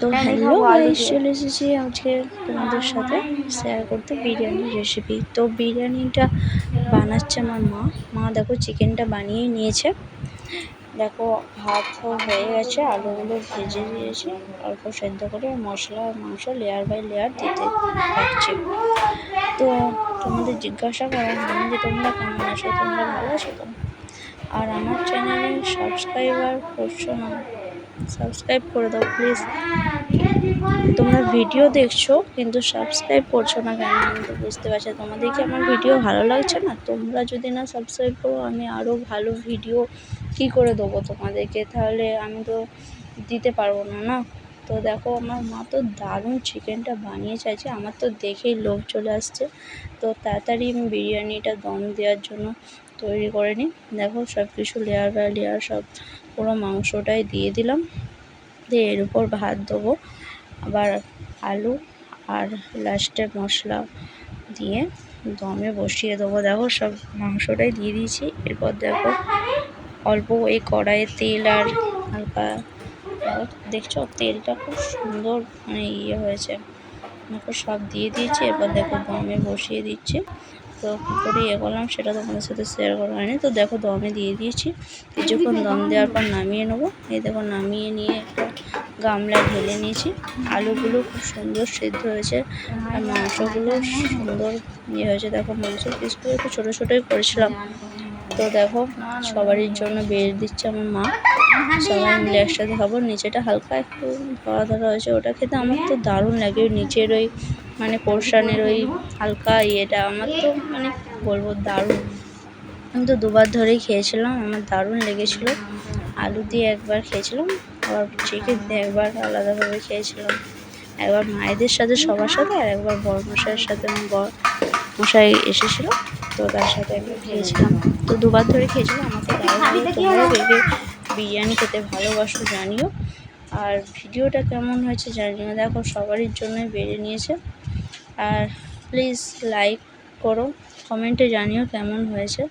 তো hello guys চলে এসেছি আজকে তোমাদের সাথে শেয়ার করতে বিরিয়ানির রেসিপি তো বিরিয়ানিটা বানাচ্ছে আমার মা। মা দেখো চিকেনটা বানিয়ে নিয়েছে। দেখো ভাত হয়ে গেছে আলুগুলো ভেজে দিয়েছে। অল্প সেদ্ধ করে মশলা মাংস লেয়ার বাই লেয়ার দিতে পারছি তো তোমাদের জিজ্ঞাসা করা হয়নি যে তোমরা কেমন আছো তোমরা ভালো আছো তো? আর আমার চ্যানেলে সাবস্ক্রাইবার করছ না সাবস্ক্রাইব করে দাও প্লিজ তোমরা ভিডিও দেখছ, কিন্তু সাবস্ক্রাইব করছ না কেন? আমি তো বুঝতে পারছি তোমাদের কি আমার ভিডিও ভালো লাগছে না? তোমরা যদি না সাবস্ক্রাইব করো, আমি আরও ভালো ভিডিও কী করে দেবো তোমাদেরকে? তাহলে আমি তো দিতে পারব না না? তো দেখো, আমার মা তো দারুণ চিকেনটা বানিয়ে চাইছে। আমার তো দেখেই লোভ চলে আসছে। তো তাড়াতাড়ি আমি বিরিয়ানিটা দম দেওয়ার জন্য তৈরি করে নিই। দেখো সব কিছু লেয়ার বাই লেয়ার সব পুরো মাংসটাই দিয়ে দিলাম। দিয়ে এর উপর ভাত দেবো। আবার আলু আর লাস্টে মশলা দিয়ে দমে বসিয়ে দেবো। দেখো সব মাংসটাই দিয়ে দিয়েছি। এরপর দেখো অল্প এই কড়াইয়ে তেল আর হালকা দেখো, দেখছ? তেলটা খুব সুন্দর মানে ইয়ে হয়েছে। দেখো সব দিয়ে দিয়েছি। এবার দেখো দমে বসিয়ে দিচ্ছি। তো করে ইয়ে করলাম, সেটা তোমাদের সাথে শেয়ার করা হয়নি। তো দেখো দমে দিয়ে দিয়েছি। কিছুক্ষণ দম দেওয়ার পর নামিয়ে নেব। এই দেখো নামিয়ে নিয়ে একটা গামলায় ঢেলে নিয়েছি। আলুগুলো খুব সুন্দর সেদ্ধ হয়েছে, আর মাংসগুলো সুন্দর ইয়ে হয়েছে। দেখো মাংসের পিসগুলো একটু ছোটো ছোটোই করেছিলাম। তো দেখো সবারই জন্য বের দিচ্ছে আমার মা। সবাই মিলে একসাথে খাব নিচেটা হালকা একটু ধরা ধরা হয়েছে ওটা খেতে আমার তো দারুণ লাগে। ওই নিচের ওই মানে পোর্শানের ওই হালকা ইয়েটা আমার তো মানে বলব দারুণ। আমি তো দুবার ধরেই খেয়েছিলাম আমার দারুণ লেগেছিলো। আলু দিয়ে একবার খেয়েছিলাম আবার চিকেন দিয়ে একবার আলাদাভাবে খেয়েছিলাম। একবার মায়েদের সাথে সবার সাথে আর একবার বড় মশাইয়ের সাথে আমার বর মশাই এসেছিল তো তার সাথে একবার খেয়েছিলাম। তো দুবার ধরে খেয়েছিলাম আমাকে বেগে বিরিয়ানি খেতে ভালোবাসো, জানিও। আর ভিডিওটা কেমন হয়েছে জানিও। দেখো, সবারই জন্যই বেড়ে নিয়েছে। আর প্লিজ লাইক করো কমেন্টে জানিও কেমন হয়েছে।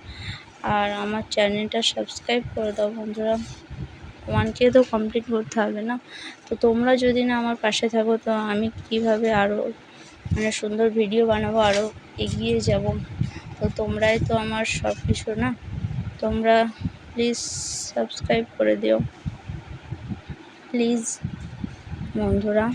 আর আমার চ্যানেলটা সাবস্ক্রাইব করে দাও বন্ধুরা। ওয়ান কে তো কমপ্লিট করতে হবে না। তো তোমরা যদি না আমার পাশে থাকো, তো আমি কীভাবে আরও মানে সুন্দর ভিডিও বানাবো আরও এগিয়ে যাব? তো তোমরাই তো আমার সব কিছু না? তোমরা প্লিজ সাবস্ক্রাইব করে দিও। প্লিজ বন্ধুরা।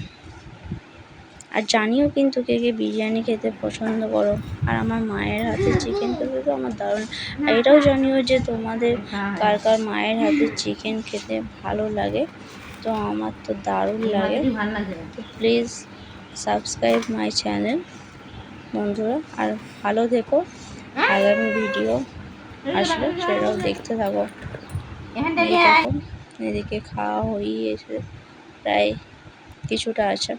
আর জানিও কিন্তু কে কে বিরিয়ানি খেতে পছন্দ করো। আর আমার মায়ের হাতে চিকেন খেতে তো আমার দারুণ আর এটাও জানিও যে তোমাদের কার কার মায়ের হাতে চিকেন খেতে ভালো লাগে। তো আমার তো দারুণ লাগে। তো প্লিজ সাবস্ক্রাইব মাই চ্যানেল বন্ধুরা। আর ভালো থেকো। আগামী ভিডিও আসলে সেটাও দেখতে থাকো। এদিকে খাওয়া হয়ে এসে প্রায় কিছুটা আছে।